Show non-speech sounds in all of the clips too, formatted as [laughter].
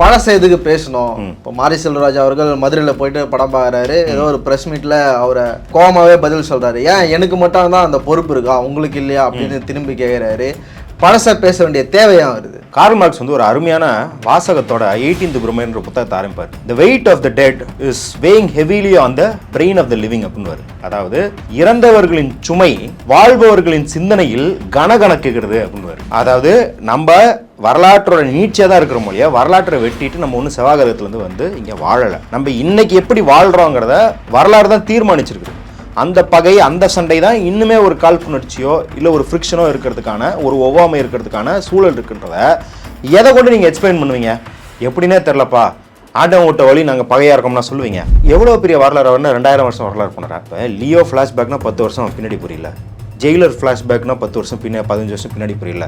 பழச எதுக்கு பேசணும் இப்போ மாரி செல்வராஜ் அவர்கள் மதுரையில் போயிட்டு படம் பார்க்குறாரு. ஏதோ ஒரு ப்ரெஸ் மீட்டில் அவரை கோமாவே பதில் சொல்றாரு. ஏன் எனக்கு மட்டும் தான் அந்த பொறுப்பு இருக்கா? உங்களுக்கு இல்லையா? அப்படின்னு திரும்பி கேட்குறாரு பழச பேச வேண்டிய தேவையா வருது? கார்ல் மார்க்ஸ் வந்து ஒரு அருமையான வாசகத்தோட எயிட்டீன்த் பிரமைன்ற புத்தகத்தை ஆரம்பிப்பார். The weight of the dead is weighing heavily on the brain of the living அப்படின்னு அதாவது இறந்தவர்களின் சுமை வாழ்பவர்களின் சிந்தனையில் கனகணக்குகிறது அப்படின்னு அதாவது நம்ம வரலாற்றோட நீட்சியாக தான் இருக்கிற மொழியாக வரலாற்றை வெட்டிட்டு நம்ம ஒன்றும் செவ்வாகரத்துலேருந்து வந்து இங்கே வாழலை. நம்ம இன்றைக்கி எப்படி வாழ்கிறோங்கிறத வரலாறு தான் தீர்மானிச்சிருக்குது. அந்த பகை அந்த சண்டை தான் இன்னுமே ஒரு காழ்ப்புணர்ச்சியோ இல்லை ஒரு ஃப்ரிக்ஷனோ இருக்கிறதுக்கான ஒரு ஒவ்வாமை இருக்கிறதுக்கான சூழல் இருக்குன்றத எதை கொண்டு நீங்கள் எக்ஸ்பிளைன் பண்ணுவீங்க? எப்படின்னே தெரிலப்பா ஆட்டம் ஓட்ட வழி நாங்கள் பகையாக இருக்கோம்னா சொல்லுவீங்க. எவ்வளோ பெரிய வரலாறு வரணும் ரெண்டாயிரம் வருஷம் வரலாறு பண்ணுறா இப்போ லியோ ஃப்ளாஷ்பேக்னா பத்து வருஷம் பின்னாடி புரியல. ஜெயிலர் ஃப்ளாஷ்பேக்னா பத்து வருஷம் பின்ன பதினஞ்சு வருஷம் பின்னாடி புரியல.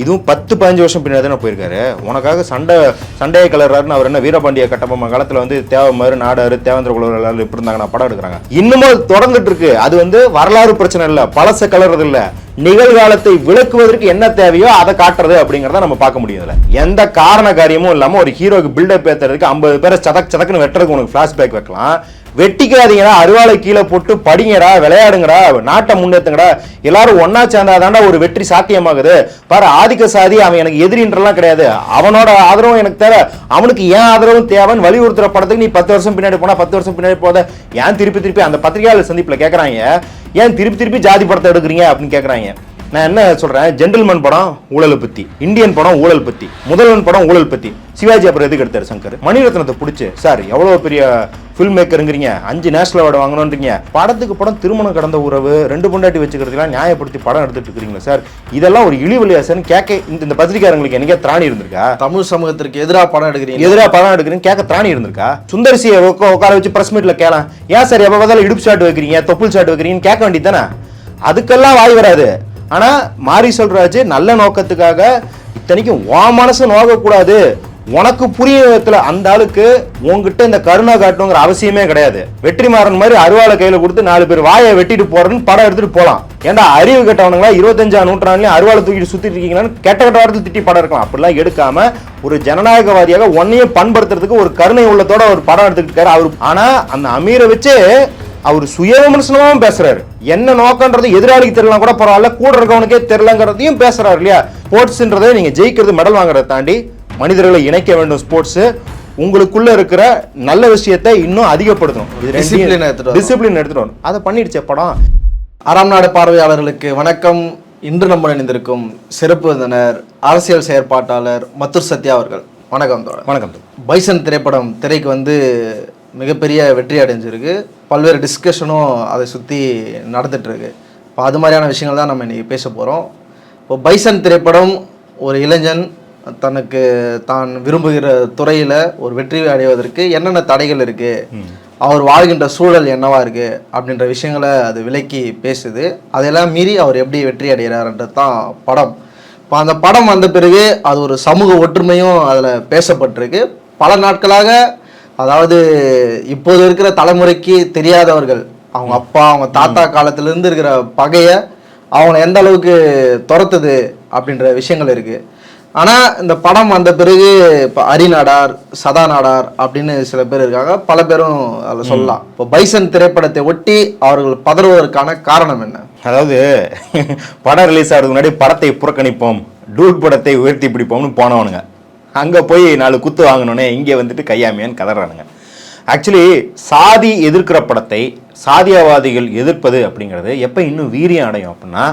இதுவும் பத்து பதினஞ்சு வருஷம் பின்னாடி தானே போயிருக்காரு. உனக்காக சண்டை சண்டையை கலர்றாருன்னு அவர் என்ன வீரபாண்டிய கட்டபொம்மன் காலத்தில் வந்து தேவமாரு நாடாரு தேவேந்திர குலவர் எல்லாரும் இப்படி இருந்தாங்கன்னா படம் எடுக்கிறாங்க. இன்னமும் அது தொடர்ந்துட்டு இருக்கு அது வந்து வரலாறு பிரச்சனை இல்லை பழச கலர்றது இல்லை. நிகழ்காலத்தை விளக்குவதற்கு என்ன தேவையோ அதை காட்டுறது அப்படிங்கிறத நம்ம பார்க்க முடியும் எந்த காரண காரியமும் இல்லாமல் ஒரு ஹீரோக்கு பில்டப் ஏற்றுறதுக்கு ஐம்பது பேரை சதக் சதக்குன்னு வெட்டுறதுக்கு உனக்கு ஃப்ளாஷ்பேக் வைக்கலாம். வெட்டிக்காதீங்கடா அருவாளை கீழே போட்டு படிங்கடா விளையாடுங்கடா நாட்டை முன்னேற்றுங்கடா எல்லாரும் ஒன்னா சேர்ந்தாதாண்டா ஒரு வெற்றி சாத்தியமாகுது. பாரு ஆதிக்க சாதி அவன் எனக்கு எதிரின்றலாம் கிடையாது. அவனோட ஆதரவும் எனக்கு தேவை. அவனுக்கு ஏன் ஆதரவும் தேவைன்னு வலியுறுத்துற படத்துக்கு நீ பத்து வருஷம் பின்னாடி போனா பத்து வருஷம் பின்னாடி போத ஏன் திருப்பி திருப்பி அந்த பத்திரிகையாளர் சந்திப்பில் கேட்குறாங்க ஏன் திருப்பி திருப்பி ஜாதி படத்தை எடுக்கிறீங்க அப்படின்னு கேட்குறாங்க நான் என்ன சொல்றேன்? ஜென்டில்மேன் படம் ஊழலை பத்தி. இந்தியன் படம் ஊழல் பத்தி. முதல்வன் படம் ஊழல் பத்தி. சிவாஜி அப்புறம் எதுக்கு எடுத்தாரு சங்கர்? மணிரத்னத்தை பிடிச்சி. சார் எவ்வளவு பெரிய ஃபில்ம் மேக்கருங்கிறீங்க அஞ்சு நேஷனல் அவார்டு வாங்கணுன்றீங்க படத்துக்கு படம் திருமணம் கடந்த உறவு ரெண்டு பொண்டாட்டி வச்சுக்கிறதுலாம் நியாயப்படுத்தி படம் எடுத்துட்டு இருக்கிறீங்களா சார். இதெல்லாம் ஒரு இழிவலியா சார் கேட்க இந்த இந்த பத்திரிக்காரங்களுக்கு என்னைக்கே திராணி இருந்திருக்கா? தமிழ் சமூகத்திற்கு எதிராக படம் எடுக்கிறீங்க. எதிராக படம் எடுக்கிறீங்க கேட்க திராணி இருந்திருக்கா? சுந்தரிசியை உட்கார வச்சு பிரஸ் மீட்ல கேளாம். ஏன் சார் எப்போ பார்த்தாலும் இடுப்பு ஷாட் வைக்கிறீங்க தொப்புள் ஷாட் வைக்கிறீங்கன்னு கேட்க வேண்டியது தானே? அதுக்கெல்லாம் வாய் வராது. ஆனால் மாரி சொல்றாச்சு நல்ல நோக்கத்துக்காக இத்தனைக்கும் வா மனசு நோகக்கூடாது. உனக்கு புரிய விதத்தில் அந்த ஆளுக்கு உன்கிட்ட இந்த கருணை காட்டணுங்கிற அவசியமே கிடையாது. வெற்றிமாறன் மாதிரி அருவாளை கையில் கொடுத்து நாலு பேர் வாயை வெட்டிட்டு போறேன்னு படம் எடுத்துட்டு போகலாம் ஏன்டா அறிவு கெட்டவனுங்களா? இருபத்தஞ்சாம் நூற்றாண்டுலேயும் அருவாளை தூக்கிட்டு சுற்றிட்டு இருக்கீங்களான்னு கெட்ட கெட்ட வாரத்தில் திட்டி படம் இருக்கலாம் அப்படிலாம் எடுக்காம ஒரு ஜனநாயகவாதியாக ஒன்னையும் பண்படுத்துறதுக்கு ஒரு கருணை உள்ளத்தோட ஒரு படம் எடுத்துக்கிட்டு இருக்காரு அவர். ஆனால் அந்த அமீரை வச்சு அவர் சுய விமர்சனமாவும் பேசுறாரு. என்ன நோக்கன்றது எதிராளிக்கு தெரியலாம் கூட பரவாயில்ல கூட இருக்கவனுக்கே தெரியலங்கிறதையும் பேசுறாரு இல்லையா? ஸ்போர்ட்ஸ்ன்றதை நீங்க ஜெயிக்கிறது மெடல் வாங்குறதை தாண்டி மனிதர்களை இணைக்க வேண்டும் ஸ்போர்ட்ஸ். உங்களுக்குள்ள இருக்கிற நல்ல விஷயத்தை இன்னும் அதிகப்படுத்தணும். எடுத்துட்டு. டிசிப்ளின் எடுத்துட்டு வரணும். அதை பண்ணிடுச்சே படம். ஆறாம் நாடு பார்வையாளர்களுக்கு வணக்கம். இன்று நம்ம இணைந்திருக்கும் சிறப்பு விருந்தினர் அரசியல் செயற்பாட்டாளர் மத்துர் சத்யா அவர்கள். வணக்கம் வணக்கம் பைசன் திரைப்படம் திரைக்கு வந்து மிகப்பெரிய வெற்றி அடைஞ்சிருக்கு. பல்வேறு டிஸ்கஷனும் அதை சுற்றி நடந்துட்டுருக்கு. இப்போ அது மாதிரியான விஷயங்கள் தான் நம்ம இன்றைக்கி பேச போகிறோம் இப்போ பைசன் திரைப்படம் ஒரு இளைஞன் தனக்கு தான் விரும்புகிற துறையில் ஒரு வெற்றி அடைவதற்கு என்னென்ன தடைகள் இருக்குது அவர் வாழ்கின்ற சூழல் என்னவா இருக்கு? அப்படின்ற விஷயங்களை அது விலக்கி பேசுது. அதையெல்லாம் மீறி அவர் எப்படி வெற்றி அடைகிறாருன்றது தான் படம். இப்போ அந்த படம் வந்த பிறகு அது ஒரு சமூக ஒற்றுமையும் அதில் பேசப்பட்டிருக்கு. பல நாட்களாக அதாவது இப்போது இருக்கிற தலைமுறைக்கு தெரியாதவர்கள் அவங்க அப்பா அவங்க தாத்தா காலத்திலேருந்து இருக்கிற பகையை அவங்கள எந்த அளவுக்கு துரத்துது அப்படின்ற விஷயங்கள் இருக்கு. ஆனால் இந்த படம் வந்த பிறகு இப்போ அரிநாடார் சதா நாடார் அப்படின்னு சில பேர் இருக்காங்க. பல பேரும் அதில் சொல்லலாம். இப்போ பைசன் திரைப்படத்தை ஒட்டி அவர்கள் பதறுவதற்கான காரணம் என்ன? அதாவது [laughs] படம் ரிலீஸ் ஆகிறதுக்கு முன்னாடி படத்தை புறக்கணிப்போம் டூட் படத்தை உயர்த்தி பிடிப்போம்னு போனவனுங்க. அங்கே போய் நாலு குத்து வாங்கினோன்னே இங்கே வந்துட்டு கையாமையான்னு கதறானுங்க. ஆக்சுவலி சாதி எதிர்க்கிற படத்தை சாதியவாதிகள் எதிர்ப்பது அப்படிங்கிறது எப்போ இன்னும் வீரியம் அடையும் அப்படின்னா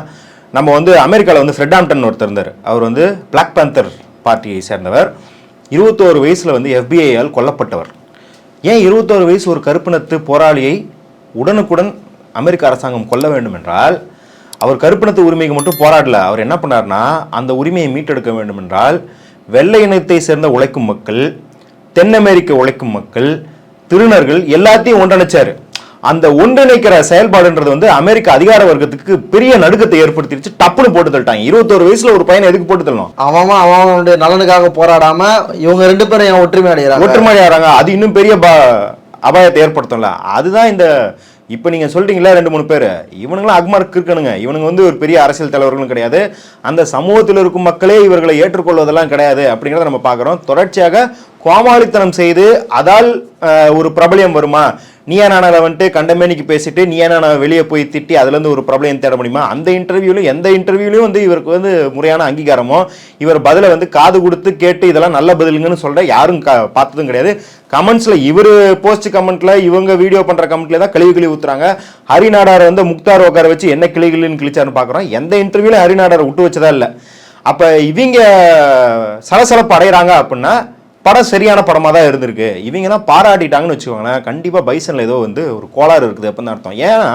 நம்ம வந்து அமெரிக்காவில் வந்து ஃப்ரெட் ஒருத்தர் இருந்தார். அவர் வந்து பிளாக் பேந்தர் பார்ட்டியை சேர்ந்தவர். இருபத்தோரு வயசில் வந்து எஃபிஐயால் கொல்லப்பட்டவர். ஏன் இருபத்தோரு வயசு ஒரு கருப்பினத்து போராளியை உடனுக்குடன் அமெரிக்க அரசாங்கம் கொல்ல வேண்டும் என்றால் அவர் கருப்பினத்து உரிமைக்கு மட்டும் போராடல. அவர் என்ன பண்ணார்னா அந்த உரிமையை மீட்டெடுக்க வேண்டும் என்றால் வெள்ளை இனத்தை சேர்ந்த உழைக்கும் மக்கள் தென் அமெரிக்க உழைக்கும் மக்கள் திருநர்கள் எல்லாத்தையும் ஒன்றிணைச்சாரு. அந்த ஒன்றிணைக்கிற செயல்பாடுன்றது வந்து அமெரிக்க அதிகார வர்க்கத்துக்கு பெரிய நடுக்கத்தை ஏற்படுத்திடுச்சு டப்புன்னு போட்டு தள்ளிட்டாங்க. இருபத்தோரு வயசுல ஒரு பையனை எதுக்கு போட்டு தள்ளணும்? அவன் அவனுடைய நலனுக்காக போராடாம இவங்க ரெண்டு பேரும் ஒற்றுமை அடைகிறாங்க ஒற்றுமொழி ஆறாங்க அது இன்னும் பெரிய அபாயத்தை ஏற்படுத்தும்ல. அதுதான் இந்த இப்போ நீங்க சொல்றீங்களா ரெண்டு மூணு பேர்? இவனுங்களாம் அக்மார்க் இருக்கணுங்க. இவனுங்க வந்து ஒரு பெரிய அரசியல் தலைவர்களும் கிடையாது. அந்த சமூகத்தில் இருக்கும் மக்களே இவர்களை ஏற்றுக்கொள்வதெல்லாம் கிடையாது அப்படிங்கிறத நம்ம பார்க்குறோம். தொடர்ச்சியாக கோமாளித்தனம் செய்து அதால் ஒரு பிரபலியம் வருமா? நீயா நானால வந்துட்டு கண்டமேனிக்கு பேசிட்டு நீயா நானா வெளியே போய் திட்டி அதுலேருந்து ஒரு ப்ராப்ளம் தேட முடியுமா? அந்த இன்டர்வியூலையும் எந்த இன்டர்வியூலையும் வந்து இவருக்கு வந்து முறையான அங்கீகாரமோ இவர் பதிலை வந்து காது கொடுத்து கேட்டு இதெல்லாம் நல்ல பதிலுங்கன்னு சொல்கிற யாரும் க- பார்த்ததும் கிடையாது. கமெண்ட்ஸில் இவர் போஸ்ட் கமெண்ட்டில் இவங்க வீடியோ பண்ணுற கமெண்ட்ல தான் கழுவி கிழி ஊற்றுறாங்க ஹரிநாடாரை வந்து முக்தார் உட்கார வச்சு என்ன கிளி கிளின்னு பார்க்குறோம் எந்த இன்டர்வியூலையும் ஹரிநாடாரை விட்டு வச்சதா இல்லை. அப்போ இவங்க சலசலப்பு அடைகிறாங்க அப்படின்னா படம் சரியான படமாக தான் இருந்திருக்கு. இவங்கெல்லாம் பாராட்டிட்டாங்கன்னு வச்சுக்கோங்களேன். கண்டிப்பாக பைசனில் ஏதோ வந்து ஒரு கோளாறு இருக்குது அப்படின்னு அர்த்தம். ஏன்னா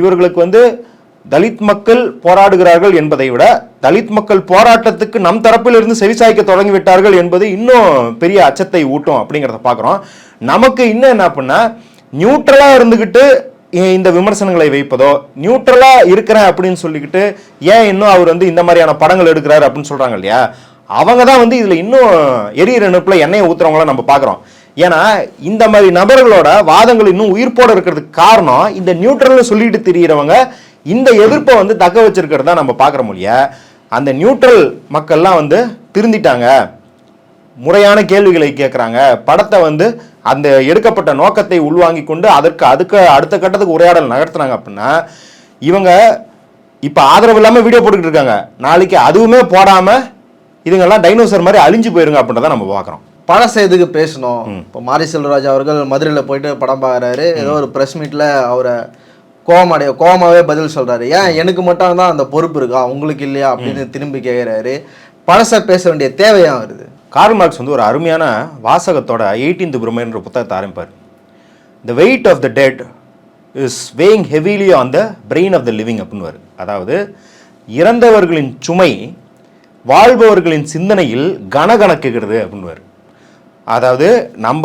இவர்களுக்கு வந்து தலித் மக்கள் போராடுகிறார்கள் என்பதை விட தலித் மக்கள் போராட்டத்துக்கு நம் தரப்பில் இருந்து செவிசாய்க்க தொடங்கி விட்டார்கள் என்பது இன்னும் பெரிய அச்சத்தை ஊட்டும் அப்படிங்கிறத பார்க்குறோம். நமக்கு இன்னும் என்ன அப்படின்னா நியூட்ரலாக இருந்துக்கிட்டு இந்த விமர்சனங்களை வைப்பதோ நியூட்ரலாக இருக்கிறேன் அப்படின்னு சொல்லிக்கிட்டு ஏன் இன்னும் அவர் வந்து இந்த மாதிரியான படங்கள் எடுக்கிறாரு அப்படின்னு சொல்கிறாங்க இல்லையா? அவங்க தான் வந்து இதில் இன்னும் எரியிற நெருப்பில் எண்ணெயை ஊற்றுறவங்கள நம்ம பார்க்குறோம் ஏன்னா இந்த மாதிரி நபர்களோட வாதங்கள் இன்னும் உயிர்ப்போடு இருக்கிறதுக்கு காரணம் இந்த நியூட்ரல்னு சொல்லிட்டு திரியிறவங்க இந்த எதிர்ப்பை வந்து தக்க வச்சிருக்கிறது தான் நம்ம பார்க்குற மொழிய அந்த நியூட்ரல் மக்கள்லாம் வந்து திருந்திட்டாங்க. முறையான கேள்விகளை கேட்குறாங்க படத்தை வந்து அந்த எடுக்கப்பட்ட நோக்கத்தை உள்வாங்கி கொண்டு அதற்கு அதுக்கு அடுத்த கட்டத்துக்கு உரையாடல் நகர்த்துனாங்க அப்படின்னா இவங்க இப்போ ஆதரவு இல்லாமல் வீடியோ போட்டுக்கிட்டு இருக்காங்க. நாளைக்கு அதுவுமே போடாமல் இதுங்கெல்லாம் டைனோசர் மாதிரி அழிஞ்சு போயிருங்க அப்படின்றத நம்ம பார்க்குறோம். பழசை எதுக்கு பேசணும் இப்போ மாரி செல்வராஜ் அவர்கள் மதுரையில் போயிட்டு படம் பார்க்குறாரு. ஏதோ ஒரு ப்ரெஸ் மீட்டில் அவரை கோவமடைய கோவமாவே பதில் சொல்றாரு. ஏன் எனக்கு மட்டும் தான் அந்த பொறுப்பு இருக்கா? உங்களுக்கு இல்லையா? அப்படின்னு திரும்பி கேட்குறாரு பழசை பேச வேண்டிய தேவையாக வருது? கார்ல் மார்க்ஸ் வந்து ஒரு அருமையான வாசகத்தோட எயிட்டீன்த் பிரமைன்ற புத்தகத்தை ஆரம்பிப்பார். The weight of the dead is weighing heavily on the brain of the living அப்படின்னு அதாவது இறந்தவர்களின் சுமை வாழ்பவர்களின் சிந்தனையில் கனகணக்குகிறது அப்படின்வார் அதாவது நம்ம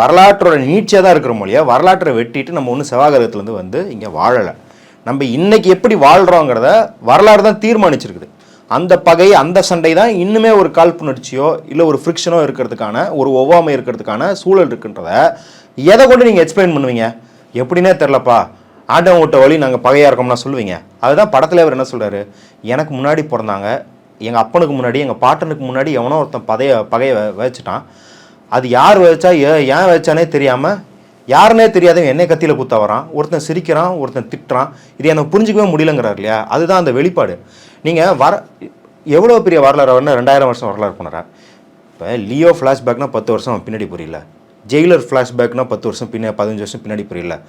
வரலாற்றோட நீட்சியாக தான் இருக்கிற மொழியா வரலாற்றை வெட்டிட்டு நம்ம ஒன்றும் செவ்வாகிரகத்துலேருந்து வந்து இங்கே வாழலை. நம்ம இன்றைக்கி எப்படி வாழ்கிறோங்கிறத வரலாறு தான் தீர்மானிச்சிருக்குது. அந்த பகை அந்த சண்டை தான் இன்னுமே ஒரு காழ்ப்புணர்ச்சியோ இல்லை ஒரு ஃப்ரிக்ஷனோ இருக்கிறதுக்கான ஒரு ஒவ்வாமை இருக்கிறதுக்கான சூழல் இருக்குன்றத எதை கொண்டு நீங்கள் எக்ஸ்பிளைன் பண்ணுவீங்க? எப்படின்னே தெரிலப்பா ஆண்டவன் விட்ட வழி நாங்கள் பகையாக இருக்கோம்னா சொல்லுவீங்க. அதுதான் படத்தில் அவர் என்ன சொல்கிறாரு எனக்கு முன்னாடி பிறந்தாங்க எங்கள் அப்பனுக்கு முன்னாடி எங்கள் பாட்டனுக்கு முன்னாடி எவனோ ஒருத்தன் பதைய பகையை வச்சுட்டான். அது யார் வச்சா ஏ- ஏன் வச்சானே தெரியாமல் யாருனே தெரியாதவன் என்னை கத்தியில் குத்த வரான். ஒருத்தன் சிரிக்கிறான் ஒருத்தன் திட்டுறான். இது எனக்கு புரிஞ்சிக்கவே முடியலங்கிறார் இல்லையா? அதுதான் அந்த வெளிப்பாடு. நீங்கள் வர எவ்வளோ பெரிய வரலாறு வரணும் ரெண்டாயிரம் வருஷம் வரலாறு பண்ணுறார் இப்போ லியோ ஃப்ளாஷ்பேக்னால் பத்து வருஷம் பின்னாடி புரியல. ஜெயிலர் ஃப்ளாஷ்பேக்னால் பத்து வருஷம் பின்ன பதினஞ்சு வருஷம் பின்னாடி புரியல.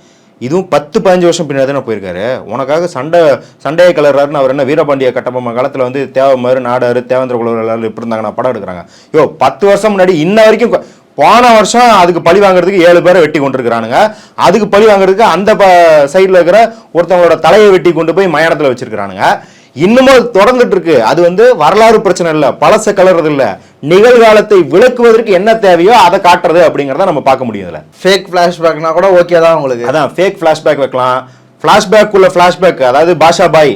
இதுவும் பத்து பதினஞ்சு வருஷம் பின்னாடி தானே போயிருக்காரு. உனக்காக சண்டை சண்டையை கலர்றாருன்னு அவர் என்ன வீரபாண்டிய கட்டபொம்மை காலத்தில் வந்து தேவமாரு நாடாரு தேவேந்திர குலவர் எல்லாரும் இப்படி இருந்தாங்கன்னா படம் எடுக்கிறாங்க. யோ பத்து வருஷம் முன்னாடி இன்ன வரைக்கும் போன வருஷம் அதுக்கு பழி வாங்குறதுக்கு ஏழு பேரை வெட்டி கொண்டிருக்கிறானுங்க. அதுக்கு பழி வாங்குறதுக்கு அந்த ப சைடில் இருக்கிற ஒருத்தவங்களோட தலையை வெட்டி கொண்டு போய் மயானத்தில் வச்சிருக்கிறானுங்க. இன்னமும் அது தொடர்ந்துட்டு இருக்கு அது வந்து வரலாறு பிரச்சனை இல்ல பழச கலர்றது இல்ல. நிகழ்காலத்தை விளக்குவதற்கு என்ன தேவையோ அதை காட்டுறது அப்படிங்கறத நம்ம பார்க்க முடியும் இதுல. ஃபேக் ஃப்ளாஷ்பேக்னா கூட ஓகே தான் உங்களுக்கு. அதான் ஃபேக் ஃபிளாஷ்பேக் வைக்கலாம். ஃபிளாஷ்பேக் உள்ள ஃபிளாஷ்பேக் அதாவது பாஷா பாய்.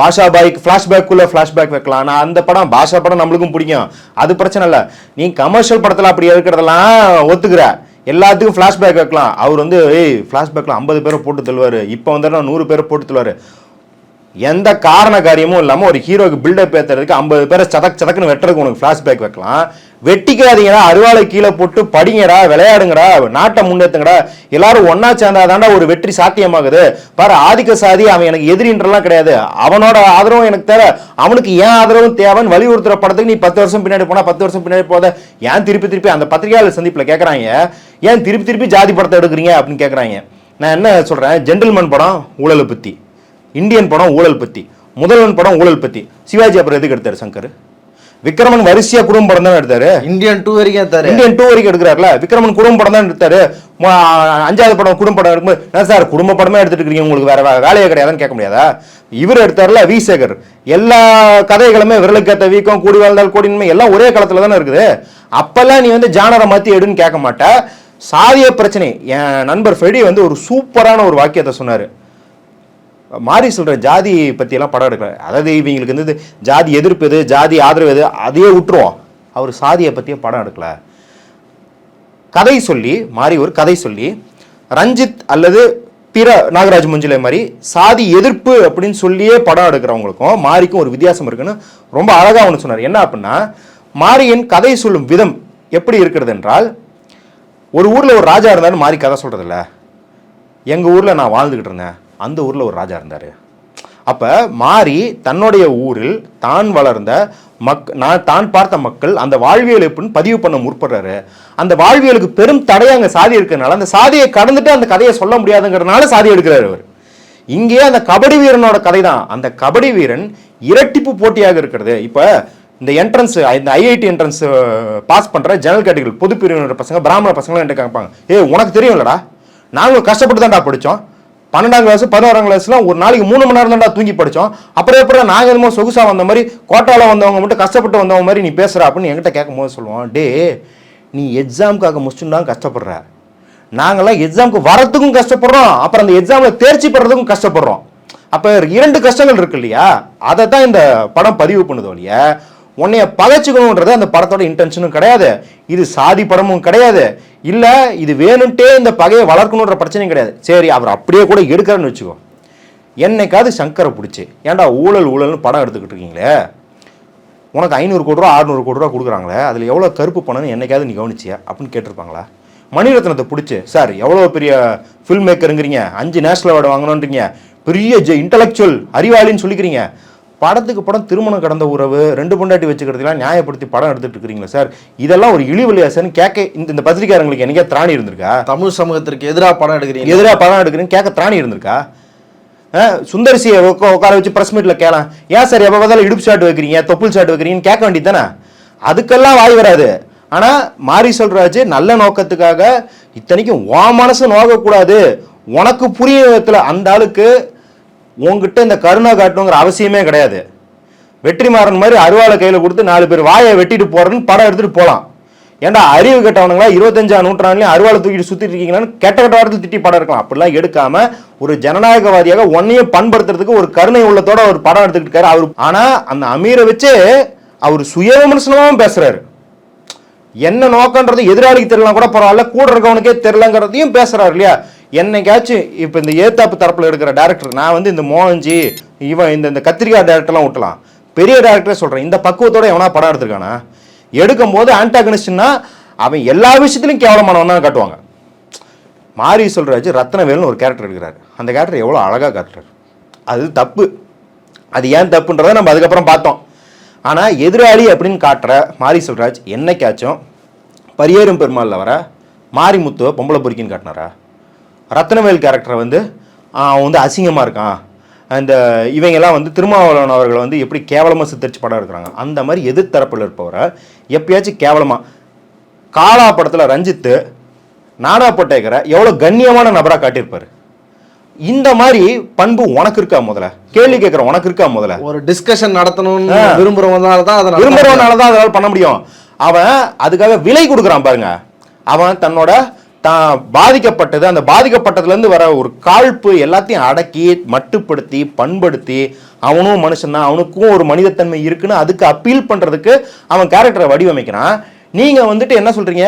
பாஷா பாய்க்கு ஃபிளாஷ்பேக் உள்ள ஃபிளாஷ்பேக் வைக்கலாம். நான் அந்த படம் பாஷா படம் நம்மளுக்கும் பிடிக்கும். அது பிரச்சனை இல்லை. நீ கமர்ஷியல் படத்துல அப்படி இருக்கிறதெல்லாம் ஒத்துக்கிற. எல்லாத்துக்கும் ஃபிளாஷ்பேக் வைக்கலாம். அவர் வந்து ஏய் ஃபிளாஷ்பேக்கில் ஐம்பது பேரை போட்டு தள்ளுவார். இப்போ வந்து நூறு பேரை போட்டு தள்ளுவார். எந்த காரண காரியமும் இல்லாமல் ஒரு ஹீரோக்கு பில்டப் ஏற்றுறதுக்கு ஐம்பது பேரை சதக் சதக்குன்னு வெட்டுறதுக்கு உனக்கு ஃப்ளாஷ்பேக் வைக்கலாம். வெட்டிக்காதீங்கடா அருவாளை கீழே போட்டு படிங்கடா விளையாடுங்கடா நாட்டை முன்னேற்றுங்கடா எல்லாரும் ஒன்னா சேர்ந்தா தாண்டா ஒரு வெற்றி சாத்தியமாகுது. பாரு ஆதிக்க சாதி அவன் எனக்கு எதிரின்றலாம் கிடையாது. அவனோட ஆதரவும் எனக்கு தேவை. அவனுக்கு ஏன் ஆதரவும் தேவைன்னு வலியுறுத்துற படத்துக்கு நீ பத்து வருஷம் பின்னாடி போனா பத்து வருஷம் பின்னாடி போத ஏன் திருப்பி திருப்பி அந்த பத்திரிகையாளர் சந்திப்பில் கேட்குறாங்க ஏன் திருப்பி திருப்பி ஜாதி படத்தை எடுக்கிறீங்க அப்படின்னு கேட்குறாங்க நான் என்ன சொல்கிறேன் ஜென்டில்மேன் படம் ஊழலை பற்றி இந்தியன் படம் ஊழல் பத்தி முதல்வன் படம் ஊழல் பத்தி. சிவாஜி அப்புறம் எதுக்கு எடுத்தாரு சங்கர்? விக்ரமன் வரிசையா குடும்ப படம் தான் எடுத்தாரு? இந்தியன் டூ வரைக்கும் எடுத்தாரு. இந்தியன் டூ வரைக்கும் எடுக்கிறாருல? விக்ரமன் குடும்ப படம் தான் எடுத்தாரு? அஞ்சாவது படம் குடும்ப படம் எடுக்கும்போது என்ன சார் குடும்ப படமே எடுத்துட்டு இருக்கீங்க? உங்களுக்கு வேற வேலையே கிடையாதுன்னு கேட்க முடியாதா? இவர் எடுத்தாருல வி. சேகர். எல்லா கதைகளுமே விரலுக்கேத்த வீக்கம் கூடி வாழ்ந்தால் கூடின்மை எல்லாம் ஒரே களத்துல தானே இருக்குது. அப்பெல்லாம் நீ வந்து ஜானரை மாத்தி எடுன்னு கேட்க மாட்ட. சாதிய பிரச்சனை. என் நண்பர் ஃப்ரெடி வந்து ஒரு சூப்பரான ஒரு வாக்கியத்தை சொன்னாரு. மாறி சொல்கிற ஜாதி பற்றியெல்லாம் படம் எடுக்கல. அதாவது இவங்களுக்கு வந்து ஜாதி எதிர்ப்பு எது ஜாதி ஆதரவு எது அதையே விட்டுருவோம். அவர் சாதியை பற்றியே படம் எடுக்கல. கதை சொல்லி மாறி ஒரு கதை சொல்லி ரஞ்சித் அல்லது பிற நாகராஜ் முஞ்சிலை மாதிரி சாதி எதிர்ப்பு அப்படின்னு சொல்லியே படம் எடுக்கிறவங்களுக்கும் மாரிக்கும் ஒரு வித்தியாசம் இருக்குன்னு ரொம்ப அழகாக ஒன்று சொன்னார். என்ன அப்படின்னா மாரியின் கதை சொல்லும் விதம் எப்படி இருக்கிறது என்றால் ஒரு ஊரில் ஒரு ராஜா இருந்தாலும் மாறி கதை சொல்கிறதில்ல எங்கள் ஊரில் நான் வாழ்ந்துக்கிட்டு இருந்தேன். அந்த ஊரில் ஒரு ராஜா இருந்தார். அப்போ மாறி தன்னுடைய ஊரில் தான் வளர்ந்த மக் நான் தான் பார்த்த மக்கள் அந்த வாழ்வியல் எப்படின்னு பதிவு பண்ண முற்படுறாரு. அந்த வாழ்வியலுக்கு பெரும் தடையாக அங்கே சாதி இருக்கிறனால அந்த சாதியை கடந்துட்டு அந்த கதையை சொல்ல முடியாதுங்கிறதுனால சாதி எடுக்கிறார் அவர். இங்கேயே அந்த கபடி வீரனோட கதை தான் அந்த கபடி வீரன் இரட்டிப்பு போட்டியாக இருக்கிறது. இப்போ இந்த என்ட்ரன்ஸ் இந்த ஐஐடி என்ட்ரன்ஸ் பாஸ் பண்ணுற ஜெனரல் கேட்டகரி பொது பிரிவினர் பசங்க பிராமண பசங்களாம் என்கிட்ட கேட்பாங்க ஏ உனக்கு தெரியும்லடா. நாங்களும் கஷ்டப்பட்டு தான்டா படித்தோம் பன்னெண்டாம் கிளாஸ் பதினோராம் கிளாஸ்லாம் ஒரு நாளைக்கு மூணு மணி நேரம் தான்டா தூங்கி படித்தோம் அப்புறம் எப்படி நாங்கள் என்னமோ சொகுசாக வந்த மாதிரி கோட்டாவில் வந்தவங்க மட்டும் கஷ்டப்பட்டு வந்தவங்க மாதிரி நீ பேசுகிற அப்படின்னு என்கிட்ட கேட்கும் போது சொல்லுவோம் டே நீ எக்ஸாமுக்காக முடிச்சுன்னு தான் கஷ்டப்படுற. நாங்களாம் எக்ஸாமுக்கு வரத்துக்கும் கஷ்டப்படுறோம். அப்புறம் அந்த எக்ஸாமில் தேர்ச்சி பெறதுக்கும் கஷ்டப்படுறோம். அப்போ இரண்டு கஷ்டங்கள் இருக்கு இல்லையா? அதை தான் இந்த படம் பதிவு பண்ணுது ஒழிய உன்னைய பகைச்சிக்கணுன்றது அந்த படத்தோட இன்டென்ஷனும் கிடையாது. இது சாதி படமும் கிடையாது. இல்லை இது வேணும்ட்டே இந்த பகையை வளர்க்கணுன்ற பிரச்சனையும் கிடையாது. சரி அவர் அப்படியே கூட எடுக்கிறேன்னு வச்சுக்கோ. என்னைக்காவது சங்கரை பிடிச்சி ஏன்டா ஊழல் ஊழல்னு படம் எடுத்துக்கிட்டு இருக்கீங்களே? உனக்கு ஐநூறு கோடி ரூபா அறுநூறு கோடி ரூபா கொடுக்குறாங்களே? அதில் எவ்வளோ கருப்பு பணம்னு என்னைக்காவது நீ கவனிச்சியா? அப்படின்னு கேட்டிருப்பாங்களா? மணிரத்னத்தை பிடிச்சி சார் எவ்வளோ பெரிய ஃபில்ம் மேக்கருங்கிறீங்க அஞ்சு நேஷனல் அவார்டு வாங்கணுன்றீங்க பெரிய ஜெ இன்டலெக்சுவல் அறிவாளின்னு சொல்லிக்கிறீங்க. படத்துக்கு படம் திருமணம் கடந்த உறவு ரெண்டு பொண்டாட்டி வச்சுக்கிறதுலாம் நியாயப்படுத்தி படம் எடுத்துட்டு இருக்கிறீங்களா சார்? இதெல்லாம் ஒரு இழிவலியா சார்னு கேட்க இந்த இந்த பத்திரிக்கையாளங்களுக்கு என்னைக்கே திராணி இருந்திருக்கா? தமிழ் சமூகத்திற்கு எதிராக படம் எடுக்கிறீங்க. எதிராக படம் எடுக்கிறேன்னு கேட்க திராணி இருந்திருக்கா? சுந்தரிசியை உட்கார வச்சு பிரஸ் மீட்ல கேளாம். ஏன் சார் எப்போ பார்த்தாலும் இடுப்பு ஷாட் வைக்கிறீங்க தொப்புள் ஷாட் வைக்கிறீங்கன்னு கேட்க வேண்டியது தானே அதுக்கெல்லாம் வாய் வராது. ஆனா மாரி சொல்றாச்சு நல்ல நோக்கத்துக்காக இத்தனைக்கும் உன் மனசு நோகக்கூடாது. உனக்கு புரியும் விதத்துல அந்த ஆளுக்கு உன்கிட்ட இந்த கருணை காட்டணுங்கிற அவசியமே கிடையாது. வெற்றிமாறன் மாதிரி அருவாளை கையில் கொடுத்து நாலு பேர் வாயை வெட்டிட்டு போறேன்னு படம் எடுத்துட்டு போகலாம் ஏன்டா அறிவு கெட்டவனுங்களா இருபத்தஞ்சாம் நூற்றாண்டுலையும் அருவாளை தூக்கிட்டு சுத்திட்டு இருக்கீங்களான்னு கெட்ட கெட்ட வாரத்தில் திட்டி படம் இருக்கலாம் அப்படிலாம் எடுக்காம ஒரு ஜனநாயகவாதியாக ஒன்னையும் பண்படுத்துறதுக்கு ஒரு கருணை உள்ளத்தோட ஒரு படம் எடுத்துக்கிட்டு இருக்காரு. அவர் ஆனா அந்த அமீரை வச்சு அவர் சுய விமர்சனமாகவும் பேசுறாரு. என்ன நோக்கன்றது எதிராளிக்கு தெரியலாம் கூட பரவாயில்ல கூட இருக்கவனுக்கே தெரியலங்கிறதையும் பேசுறாரு இல்லையா? என்னைக்காச்சும் இப்போ இந்த ஏத்தாப்பு தரப்பில் இருக்கிற டேரக்டர் நான் வந்து இந்த மோகன்ஜி இவன் இந்த இந்த கத்திரிக்காய் டேரக்டர்லாம் விட்டலாம் பெரிய டேரக்டரே சொல்கிறேன் இந்த பக்குவத்தோட எவனா படம் எடுத்திருக்கானா? எடுக்கும்போது ஆன்டாகனிஸ்ட்னா அவன் எல்லா விஷயத்துலையும் கேவலமானவன் தான் காட்டுவாங்க. மாரி சொல்கிறாச்சு ரத்னவேல்னு ஒரு கேரக்டர் எடுக்கிறாரு. அந்த கேரக்டர் எவ்வளோ அழகாக காட்டுறாரு. அது தப்பு. அது ஏன் தப்புன்றதை நம்ம அதுக்கப்புறம் பார்த்தோம். ஆனால் எதிராளி அப்படின்னு காட்டுற மாரி சொல்கிறாச்சு என்னைக்காச்சும் பரியேறும் பெருமாளில் வர மாரிமுத்துவை பொம்பளை பொறுக்கின்னு காட்டினாரா? ரத்னவேல் கேரக்டரை வந்து அவன் வந்து அசிங்கமாக இருக்கான். அந்த இவங்கெல்லாம் வந்து திருமாவளவன் அவர்களை வந்து எப்படி கேவலமாக சித்தரிச்சு படம் எடுக்கிறாங்க அந்த மாதிரி எதிர்த்தரப்பில் இருப்பவரை எப்பயாச்சும் கேவலமாக காலா படத்தில் ரஞ்சித்து நானா பட்டேக்கரை எவ்வளோ கண்ணியமான நபராக காட்டியிருப்பாரு. இந்த மாதிரி பண்பு உனக்கு இருக்கா முதல்ல? கேள்வி கேட்குற உனக்கு இருக்கா முதல்ல? ஒரு டிஸ்கஷன் நடத்தணும்னு விரும்புறவங்கனால தான் அதை விரும்புறவனால தான் அதனால பண்ண முடியும். அவன் அதுக்காக விலை கொடுக்குறான் பாருங்க. அவன் தன்னோட தான் பாதிக்கப்பட்டது. அந்த பாதிக்கப்பட்டதுலேருந்து வர ஒரு காழ்ப்பு எல்லாத்தையும் அடக்கி மட்டுப்படுத்தி பண்படுத்தி அவனும் மனுஷன்தான் அவனுக்கும் ஒரு மனிதத்தன்மை இருக்குன்னு அதுக்கு அப்பீல் பண்ணுறதுக்கு அவன் கேரக்டரை வடிவமைக்கிறான். நீங்கள் வந்துட்டு என்ன சொல்கிறீங்க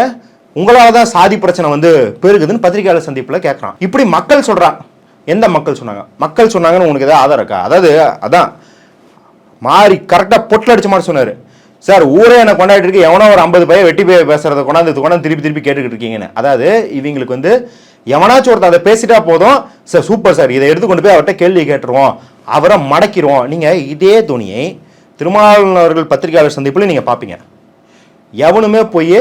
உங்களால் தான் சாதி பிரச்சனை வந்து பெருகுதுன்னு பத்திரிகையாளர் சந்திப்பில் கேட்குறான் இப்படி மக்கள் சொல்கிறான் எந்த மக்கள் சொன்னாங்க? மக்கள் சொன்னாங்கன்னு உனக்கு ஏதாவது ஆதாரம் இருக்கா? அதாவது அதான் மாறி கரெக்டாக பொட்டில் அடித்த மாதிரி சொன்னார். சார் ஊரே என்ன கொண்டாடிட்டு இருக்கு. எவனோ ஒரு ஐம்பது பையன் வெட்டி போய் பேசுறத கொண்டாந்து கொண்டாந்து திருப்பி திருப்பி கேட்டுக்கிட்டு இருக்கீங்கன்னு. அதாவது இவங்களுக்கு வந்து எவனாச்சும் ஒருத்தன் அதை பேசிட்டா போதும். Sir super sir. இதை எடுத்து கொண்டு போய் அவர்கிட்ட கேள்வி கேட்டுருவோம். அவரை மடக்கிடுவோம் நீங்கள் இதே துணியை திருமாவளவர்கள் பத்திரிகையாளர் சந்திப்பில் நீங்கள் பார்ப்பீங்க எவனுமே போய்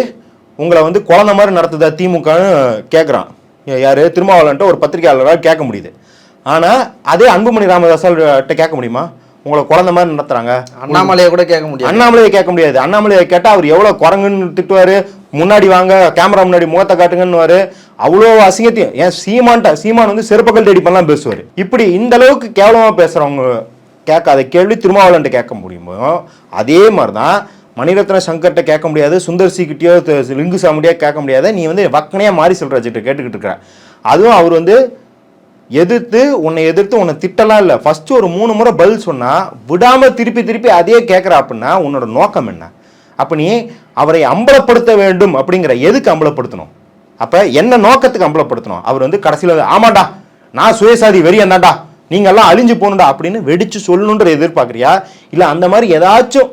உங்களை வந்து குழந்தை மாதிரி நடத்துதா திமுகன்னு கேட்குறான் யார்? திருமாவளவன்ட்ட ஒரு பத்திரிகையாளராக கேட்க முடியுது. ஆனால் அதே அன்புமணி ராமதாஸ்கிட்ட கேட்க முடியுமா? உங்களை குழந்தை மாதிரி நடத்துகிறாங்க அண்ணாமலையை கூட கேட்க முடியாது. அண்ணாமலையை கேட்க முடியாது. அண்ணாமலையை கேட்டால் அவர் எவ்வளோ குரங்குன்னு திட்டுவார். முன்னாடி வாங்க கேமரா முன்னாடி முகத்தை காட்டுங்கன்னுவாரு. அவ்வளோ அசிங்கத்தையும். ஏன் சீமான்ட்ட சீமான் வந்து செருப்பக்கல் தேடி பண்ணலாம் பேசுவார். இப்படி இந்த அளவுக்கு கேவலமாக பேசுகிறவங்க கேட்காத கேள்வி திருமாவளவன்ட்ட கேட்க முடியுமோ? அதே மாதிரி தான் மணிரத்ன சங்கர்கிட்ட கேட்க முடியாது. சுந்தர் சி கிட்டயோ த- லிங்கு சாமிடியோ கேட்க முடியாது. நீ வந்து வக்கனையாக மாறி சொல்கிறாச்சிட்ட கேட்டுக்கிட்டு இருக்கிற. அதுவும் அவர் வந்து எதிர்த்து உன்னை எதிர்த்து உன்னை திட்டலாம் இல்லை. ஃபஸ்ட்டு ஒரு மூணு முறை பதில் சொன்னால் விடாமல் திருப்பி திருப்பி அதே கேட்குற அப்படின்னா உன்னோட நோக்கம் என்ன? அப்போ நீ அவரை அம்பலப்படுத்த வேண்டும் அப்படிங்கிற எதுக்கு அம்பலப்படுத்தணும்? அப்போ என்ன நோக்கத்துக்கு அம்பலப்படுத்தணும்? அவர் வந்து கடைசியில் ஆமாடா ஆமாண்டா நான் சுயசாதி வெறியன் நீங்கள்லாம் எல்லாம் அழிஞ்சு போகணும்டா அப்படின்னு வெடிச்சு சொல்லணுன்ற எதிர்பார்க்குறியா? இல்லை அந்த மாதிரி ஏதாச்சும்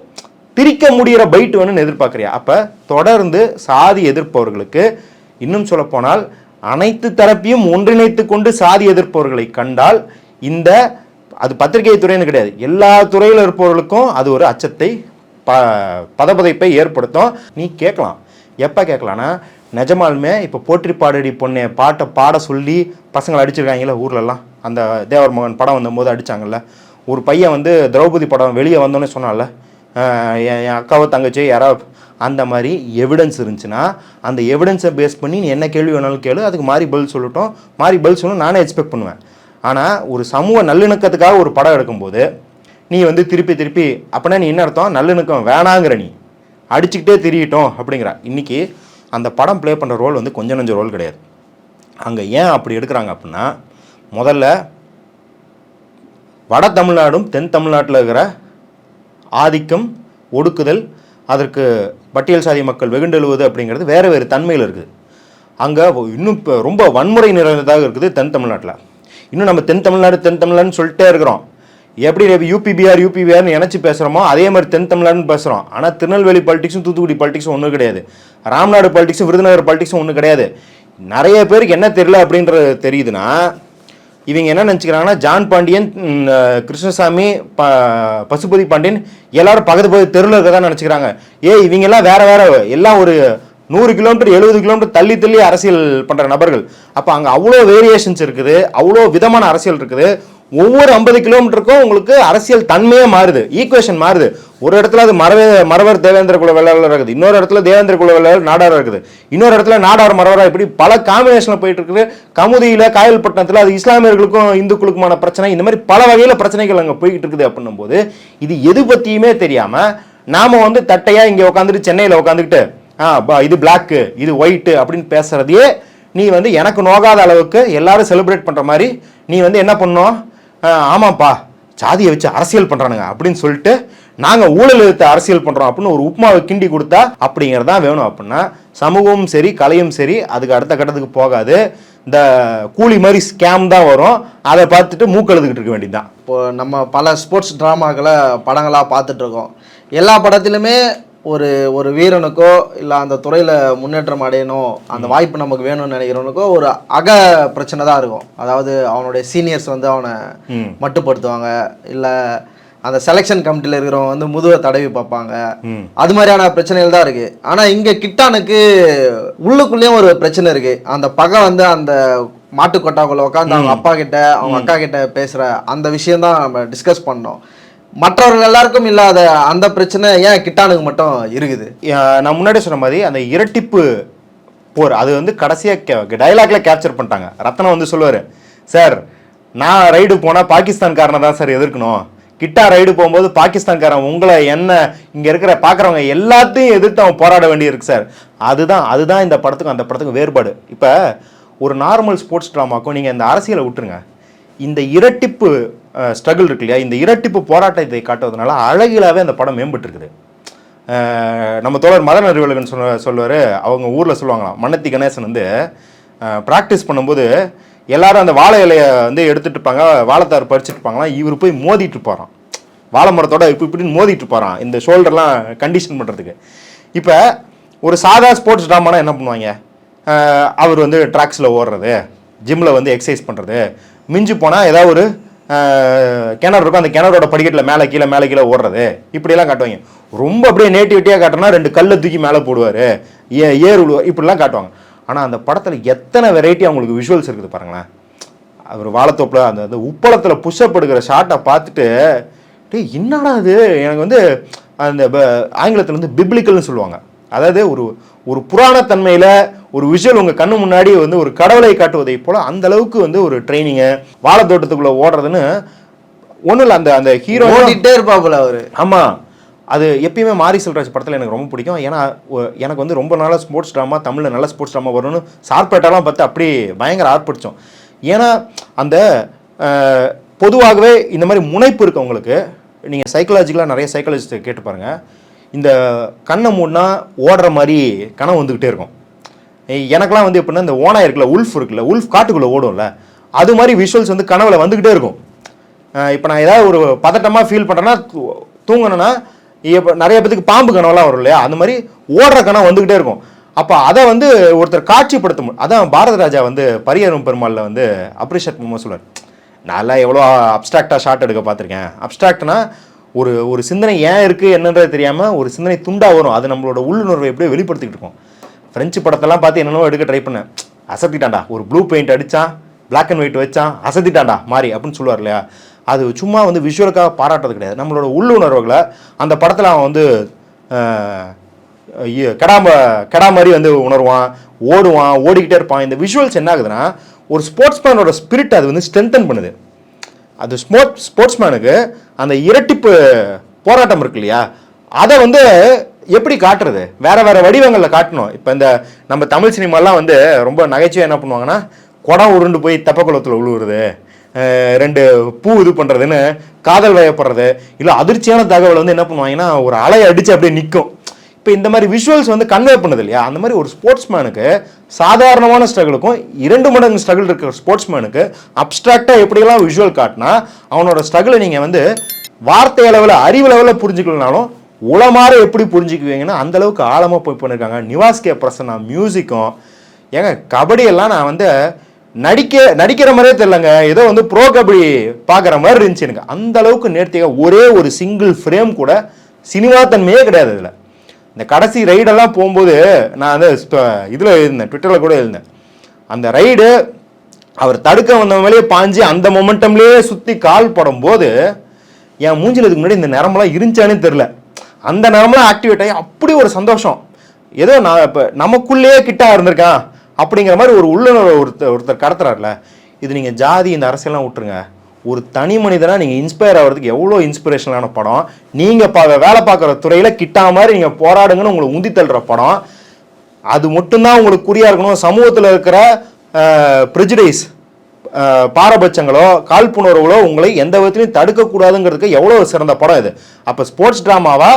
திரிக்க முடிகிற பைட் வேணும்னு எதிர்பார்க்குறியா? அப்போ தொடர்ந்து சாதி எதிர்ப்பவர்களுக்கு இன்னும் சொல்லப்போனால் அனைத்து தரப்பையும் ஒன்றிணைத்து கொண்டு சாதி எதிர்ப்பவர்களை கண்டால் இந்த அது பத்திரிகை துறைன்னு கிடையாது. எல்லா துறையில் இருப்பவர்களுக்கும் அது ஒரு அச்சத்தை ப பதபதைப்பை ஏற்படுத்தும். நீ கேட்கலாம். எப்போ கேட்கலான்னா நிஜமாலுமே இப்போ போற்றி பாடடி பொண்ணை பாட்டை பாட சொல்லி பசங்களை அடிச்சிருக்காங்களே ஊர்லலாம். அந்த தேவர் மகன் படம் வந்தபோது அடிச்சாங்கல்ல. ஒரு பையன் வந்து திரௌபதி படம் வெளியே வந்தோன்னே சொன்னால என் என் அக்காவோ தங்கச்சி யாராவது அந்த மாதிரி எவிடன்ஸ் இருந்துச்சுன்னா அந்த எவிடன்ஸை பேஸ் பண்ணி நீ என்ன கேள்வி வேணாலும் கேளு அதுக்கு மாறி பதில் சொல்லட்டும். மாறி பதில் சொல்லணும் நானே எக்ஸ்பெக்ட் பண்ணுவேன். ஆனால் ஒரு சமூக நல்லிணக்கத்துக்காக ஒரு படம் எடுக்கும்போது நீ வந்து திருப்பி திருப்பி அப்படின்னா நீ என்ன அர்த்தம்? நல்லிணக்கம் வேணாங்கிற நீ. அடிச்சுக்கிட்டே திரியட்டும் அப்படிங்கிற. இன்னைக்கு அந்த படம் ப்ளே பண்ணுற ரோல் வந்து கொஞ்சம் நஞ்ச ரோல் கிடையாது. அங்கே ஏன் அப்படி எடுக்கிறாங்க அப்படின்னா முதல்ல வட தமிழ்நாடும் தென் தமிழ்நாட்டில் இருக்கிற ஆதிக்கம் ஒடுக்குதல் அதற்கு பட்டியல் சாதி மக்கள் வெகுண்டெழுவது அப்படிங்கிறது வேறு வேறு தன்மையில் இருக்குது. அங்கே இன்னும் இப்போ ரொம்ப வன்முறை நிறைந்ததாக இருக்குது தென் தமிழ்நாட்டில். இன்னும் நம்ம தென் தமிழ்நாடு தென் தமிழ்நாடுன்னு சொல்லிட்டே இருக்கிறோம். எப்படி யூபிபிஆர் யூபிபிஆர்னு இணைச்சி பேசுகிறோமோ அதே மாதிரி தென் தமிழ்நாடுன்னு பேசுகிறோம் ஆனால் திருநெல்வேலி பாலிடிக்ஸும் தூத்துக்குடி பாலிடிக்ஸும் ஒன்றும் கிடையாது. ராம்நாடு பாலிடிக்ஸும் விருதுநகர் பாலிடிக்ஸும் ஒன்றும் கிடையாது. நிறைய பேருக்கு என்ன தெரியல அப்படின்றது தெரியுதுன்னா இவங்க என்ன நினச்சிக்கிறாங்கன்னா ஜான் பாண்டியன் கிருஷ்ணசாமி ப பசுபதி பாண்டியன் எல்லாரும் பக்கத்து பகுதி தெருவில் இருக்கிறதா நினச்சிக்கிறாங்க. ஏ இவங்க எல்லாம் வேற வேற எல்லாம் ஒரு நூறு கிலோமீட்டர் எழுபது கிலோமீட்டர் தள்ளி தள்ளி அரசியல் பண்ணுற நபர்கள். அப்போ அங்கே அவ்வளோ வேரியேஷன்ஸ் இருக்குது அவ்வளோ விதமான அரசியல் இருக்குது. ஒவ்வொரு ஐம்பது கிலோமீட்டருக்கும் உங்களுக்கு அரசியல் தன்மையே மாறுது ஈக்குவேஷன் மாறுது. ஒரு இடத்துல அது மரவே மரவர் தேவேந்திர குல வேளாளர் இருக்குது. இன்னொரு இடத்துல தேவேந்திர குல வேளாளர் நாடார் இருக்குது. இன்னொரு இடத்துல நாடார் மரவரா இப்படி பல காம்பினேஷனில் போயிட்டு இருக்குது. கமுதியில் காயல்பட்டினத்தில் அது இஸ்லாமியர்களுக்கும் இந்துக்களுக்குமான பிரச்சனை. இந்த மாதிரி பல வகையில் பிரச்சனைகள் அங்கே போய்கிட்டு இருக்குது அப்படின்னும் போது இது எது பற்றியுமே தெரியாமல் நாம் வந்து தட்டையாக இங்கே உட்காந்துட்டு சென்னையில் உட்காந்துக்கிட்டு ஆ பா- இது பிளாக்கு இது ஒயிட்டு அப்படின்னு பேசுகிறதையே நீ வந்து எனக்கு நோகாத அளவுக்கு எல்லாரும் செலிப்ரேட் பண்ணுற மாதிரி நீ வந்து என்ன பண்ணோம்? ஆமாப்பா சாதியை வச்சு அரசியல் பண்ணுறானுங்க அப்படின்னு சொல்லிட்டு நாங்கள் ஊழல் எடுத்து அரசியல் பண்ணுறோம் அப்படின்னு ஒரு உப்புமாவை கிண்டி கொடுத்தா அப்படிங்கிறது தான் வேணும் அப்படின்னா சமூகமும் சரி கலையும் சரி அதுக்கு அடுத்த கட்டத்துக்கு போகாது. இந்த கூலி மாதிரி ஸ்கேம் தான் வரும். அதை பார்த்துட்டு மூக்கெழுதுகிட்டு இருக்க வேண்டியதுதான். இப்போ நம்ம பல ஸ்போர்ட்ஸ் ட்ராமாக்களை படங்களாக பார்த்துட்ருக்கோம் எல்லா படத்திலுமே ஒரு ஒரு வீரனுக்கோ இல்லை அந்த துறையில் முன்னேற்றம் அடையணும் அந்த வாய்ப்பு நமக்கு வேணும்னு நினைக்கிறவனுக்கோ ஒரு அக பிரச்சனை தான் இருக்கும். அதாவது அவனுடைய சீனியர்ஸ் வந்து அவனை. மட்டுப்படுத்துவாங்க. இல்லை அந்த செலெக்ஷன் கமிட்டியில் இருக்கிறவங்க வந்து முதுவை தடவி பார்ப்பாங்க. அது மாதிரியான பிரச்சனைகள் தான் இருக்கு. ஆனா இங்க கிட்டானுக்கு உள்ளுக்குள்ளேயும் ஒரு பிரச்சனை இருக்கு. அந்த பகை வந்து அந்த மாட்டு கொட்டாக்குள்ள உட்காந்து அவங்க அப்பா கிட்ட அவங்க அக்கா கிட்ட பேசுற அந்த விஷயம் தான் நம்ம டிஸ்கஸ் பண்ணோம். மற்றவர்கள் எல்லாருக்கும் இல்லாத அந்த பிரச்சனை ஏன் கிட்டானுக்கு மட்டும் இருக்குது? நான் முன்னாடி சொன்ன மாதிரி அந்த இரட்டிப்பு போர் அது வந்து கடைசியாக டைலாக்ல கேப்சர் பண்ணிட்டாங்க. ரத்னம் வந்து சொல்லுவார் சார் நான் ரைடு போனால் பாகிஸ்தான்காரனை தான் சார் எதிர்க்கணும். கிட்டா ரைடு போகும்போது பாகிஸ்தான்காரன் உங்களை என்ன இங்கே இருக்கிற பார்க்குறவங்க எல்லாத்தையும் எதிர்த்து அவன் போராட வேண்டியிருக்கு சார். அதுதான் அதுதான் இந்த படத்துக்கும் அந்த படத்துக்கும் வேறுபாடு. இப்போ ஒரு நார்மல் ஸ்போர்ட்ஸ் ட்ராமாக்கும் நீங்கள் இந்த அரசியலை விட்டுருங்க. இந்த இரட்டிப்பு ஸ்ட்ரகிள் இருக்கு இல்லையா? இந்த இரட்டிப்பு போராட்டத்தை காட்டுவதனால அழகிலாவே அந்த படம் மேம்பட்டு இருக்குது நம்ம தோழர் மதன் அறிவழகன் சொல்ல சொல்லுவார் அவங்க ஊரில் சொல்லுவாங்களாம் மன்னத்தி கணேசன் வந்து ப்ராக்டிஸ் பண்ணும்போது எல்லாரும் அந்த வாழை இலையை வந்து எடுத்துட்டு இருப்பாங்க வாழைத்தார் பறிச்சுட்டு இருப்பாங்களாம் இவர் போய் மோதிட்டு இருப்பாராம். வாழை மரத்தோட இப்போ இப்படின்னு மோதிட்டு இருப்பாராம் இந்த ஷோல்டர்லாம் கண்டிஷன் பண்ணுறதுக்கு இப்போ ஒரு சாதா ஸ்போர்ட்ஸ் ட்ராமானா என்ன பண்ணுவாங்க? அவர் வந்து ட்ராக்ஸில் ஓடுறது ஜிம்மில் வந்து எக்ஸசைஸ் பண்ணுறது மிஞ்சி போனால் ஏதாவது ஒரு கிணறு இருக்கும். அந்த கிணறோட படிக்கட்டில் மேலே கீழே மேலே கீழே ஓடுறது. இப்படியெல்லாம் காட்டுவாங்க. ரொம்ப அப்படியே நேட்டிவிட்டியாக காட்டினா ரெண்டு கல்லை தூக்கி மேலே போடுவார். ஏ ஏர் விடுவார் இப்படிலாம் காட்டுவாங்க. ஆனால் அந்த படத்தில் எத்தனை வெரைட்டி அவங்களுக்கு விஷுவல்ஸ் இருக்குது பாருங்களேன். அவர் வாழைத்தோப்பில் அந்த அந்த உப்பளத்தில் புஷ்அப் எடுக்கிற ஷாட்டை பார்த்துட்டு டே என்னடா இது? எனக்கு வந்து அந்த ஆங்கிலத்தில் வந்து பிப்ளிக்கல்னு சொல்லுவாங்க. அதாவது ஒரு ஒரு புராணத்தன்மையில் ஒரு விஷுவல் உங்கள் கண்ணு முன்னாடி வந்து ஒரு கடவுளை காட்டுவதை போல் அந்த அளவுக்கு வந்து ஒரு ட்ரைனிங்கு வாழைத்தோட்டத்துக்குள்ளே ஓடுறதுன்னு ஒன்றும் இல்லை அந்த அந்த ஹீரோ ஓடிட்டே இருப்பாப்புல அவரு. ஆமா. அது எப்பயுமே மாரி செல்வராஜ் படத்தில் எனக்கு ரொம்ப பிடிக்கும். ஏன்னா எனக்கு வந்து ரொம்ப நாளாக ஸ்போர்ட்ஸ் ட்ராமா தமிழில் நல்ல ஸ்போர்ட்ஸ் ட்ராமா வரும்னு சார்பேட்டாலாம் பார்த்து அப்படி பயங்கர ஆர்ப்பிடிச்சோம் ஏன்னா அந்த பொதுவாகவே இந்த மாதிரி முனைப்பு இருக்கவங்களுக்கு நீங்கள் சைக்கலாஜிக்கலாக நிறைய சைக்காலஜிஸ்ட் கேட்டு பாருங்க. இந்த கண்ணை மூடினா ஓடுற மாதிரி கனவு வந்துக்கிட்டே இருக்கும். எனக்குலாம் எனக்கெல்லாம் வந்து எப்படின்னா இந்த ஓனா இருக்குல்ல உல்ஃப் இருக்குல்ல உல்ஃப் காட்டுக்குள்ளே ஓடும்ல அது மாதிரி விஷுவல்ஸ் வந்து கனவுல வந்துக்கிட்டே இருக்கும். இப்போ நான் ஏதாவது ஒரு பதட்டமாக ஃபீல் பண்ணுறேன்னா தூங்கணும்னா இப்போ நிறைய பேத்துக்கு பாம்பு கனவுலாம் வரும் இல்லையா? அந்த மாதிரி ஓடுற கனவு வந்துக்கிட்டே இருக்கும். அப்போ அதை வந்து ஒருத்தர் காட்சிப்படுத்த முடியும் அதான் பாரத ராஜா வந்து பரியரும் பெருமாளில் வந்து அப்ரிஷியேட் மூமெண்ட் சொல்லுவார் நான்லாம் எவ்வளோ அப்ட்ராக்டாக ஷார்ட் எடுக்க பார்த்துருக்கேன். அப்ட்ராக்ட்னா ஒரு ஒரு சிந்தனை ஏன் இருக்குது என்னன்றது தெரியாமல் ஒரு சிந்தனை துண்டாக வரும். அது நம்மளோட உள்ளுணர்வை எப்படியோ வெளிப்படுத்திக்கிட்டு இருக்கும். ஃப்ரெஞ்சு படத்தெல்லாம் பார்த்து என்னென்னோ எடுக்க ட்ரை பண்ணேன். அசத்திட்டான்டா. ஒரு ப்ளூ பெயிண்ட் அடித்தான் பிளாக் அண்ட் ஒயிட் வச்சான் அசத்திட்டான்டா. மாறி அப்படின்னு சொல்லுவார் இல்லையா? அது சும்மா வந்து விஷுவலுக்காக பாராட்டுறது கிடையாது. நம்மளோட உள்ளுணர்வுகளை அந்த படத்தில் அவன் வந்து கெடாம கெடா மாதிரி வந்து உணர்வான் ஓடுவான் ஓடிக்கிட்டே இருப்பான். இந்த விஷுவல்ஸ் என்ன ஆகுதுன்னா ஒரு ஸ்போர்ட்ஸ்மேனோட ஸ்பிரிட் அது வந்து ஸ்ட்ரென்தன் பண்ணுது. அது ஸ்போர்ட் ஸ்போர்ட்ஸ்மேனுக்கு அந்த இரட்டிப்பு போராட்டம் இருக்கு இல்லையா? அதை வந்து எப்படி காட்டுறது? வேற வேற வடிவங்களில் காட்டணும். இப்போ இந்த நம்ம தமிழ் சினிமாலாம் வந்து ரொம்ப நகைச்சுவை என்ன பண்ணுவாங்கன்னா குடம் உருண்டு போய் தப்பக்குளத்தில் உழுவுறது ரெண்டு பூ இது பண்ணுறதுன்னு காதல் வயப்படுறது இல்லை அதிர்ச்சியான தகவல் வந்து என்ன பண்ணுவாங்கன்னா ஒரு அலையை அடித்து அப்படியே நிற்கும் இப்போ இந்த மாதிரி விஷுவல்ஸ் வந்து கன்வே பண்ணுது இல்லையா? அந்த மாதிரி ஒரு ஸ்போர்ட்ஸ்மேனுக்கு சாதாரணமான ஸ்ட்ரகிளுக்கும் இரண்டு மடங்கு ஸ்ட்ரகிள் இருக்கிற ஸ்போர்ட்ஸ்மேனுக்கு அப்ட்ராக்டாக எப்படியெல்லாம் விஷுவல் காட்டினா அவனோட ஸ்ட்ரகிளை நீங்கள் வந்து வார்த்தை அளவில் அறிவு லெவலில் புரிஞ்சுக்கலனாலும் உளமாற எப்படி புரிஞ்சுக்குவீங்கன்னா அந்தளவுக்கு ஆழமாக போய் பண்ணியிருக்காங்க நிவாஸ் கே. பிரசன்னா மியூசிக்கும் ஏங்க கபடியெல்லாம் நான் வந்து நடிக்க நடிக்கிற மாதிரியே தெரிலங்க ஏதோ வந்து ப்ரோ கபடி பார்க்குற மாதிரி இருந்துச்சு எனக்கு அந்த அளவுக்கு நேர்த்தியாக ஒரே ஒரு சிங்கிள் ஃப்ரேம் கூட சினிமா தன்மையே கிடையாது இதில் இந்த கடைசி ரைடெல்லாம் போகும்போது நான் வந்து இதில் இருந்தேன் ட்விட்டரில் கூட இருந்தேன் அந்த ரைடு அவர் தடுக்க வந்த மேலேயே பாஞ்சு அந்த மொமெண்டம்லேயே சுற்றி கால் படும்போது என் மூஞ்சில் இதுக்கு முன்னாடி இந்த நிறமெல்லாம் இருந்துச்சானே தெரில அந்த நரம்பெல்லாம் ஆக்டிவேட் ஆகி அப்படி ஒரு சந்தோஷம். ஏதோ நான் இப்போ நமக்குள்ளேயே கிட்டா இருந்திருக்கேன் அப்படிங்கிற மாதிரி ஒரு உள்ளுணர்வு ஒருத்தர் ஒருத்தர் கடத்துறாருல. இது நீங்கள் ஜாதி இந்த அரசியல்லாம் விட்டுருங்க. ஒரு தனி மனிதனாக நீங்கள் இன்ஸ்பயர் ஆகிறதுக்கு எவ்வளோ இன்ஸ்பிரேஷனான படம்? நீங்கள் பா வேலை பார்க்குற துறையில் கிட்டா மாதிரி நீங்கள் போராடுங்கன்னு உங்களை உந்தி தள்ளுற படம். அது மட்டும்தான் உங்களுக்கு குறியாக இருக்கணும். சமூகத்தில் இருக்கிற ப்ரிஜுடைஸ் பாரபட்சங்களோ காழ்ப்புணர்வுகளோ உங்களை எந்த விதத்திலையும் தடுக்கக்கூடாதுங்கிறதுக்கு எவ்வளோ சிறந்த படம் இது. அப்போ ஸ்போர்ட்ஸ் ட்ராமாவா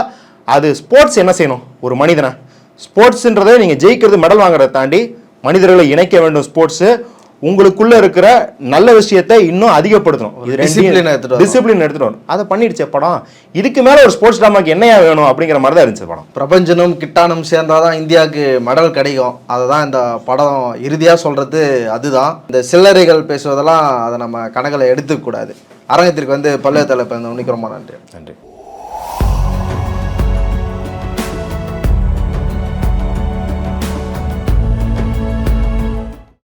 அது ஸ்போர்ட்ஸ் என்ன செய்யணும்? ஒரு மனிதனை. ஸ்போர்ட்ஸுன்றதை நீங்கள் ஜெயிக்கிறது மெடல் வாங்குறதை தாண்டி மனிதர்களை இணைக்க வேண்டும் ஸ்போர்ட்ஸு உங்களுக்குள்ள இருக்கிற நல்ல விஷயத்தை இன்னும் அதிகப்படுத்தணும். discipline எடுத்துட்டு. டிசிப்ளின் எடுத்துட்டு அதை பண்ணிடுச்சே படம். இதுக்கு மேலே ஒரு ஸ்போர்ட்ஸ் ட்ராமாக்கு என்னையா வேணும் அப்படிங்கிற மாதிரி தான் இருந்துச்சு படம். பிரபஞ்சனும் கிட்டானும் சேர்ந்தாதான் இந்தியாவுக்கு மெடல் கிடைக்கும். அதை தான் இந்த படம் இறுதியாக சொல்கிறது அதுதான். இந்த சில்லறைகள் பேசுவதெல்லாம் அதை நம்ம கணக்கில் எடுத்துக்க கூடாது. அரங்கத்திற்கு வந்து பல்வேறு தலைப்பு உன்னிக்கு ரொம்ப நன்றி. நன்றி.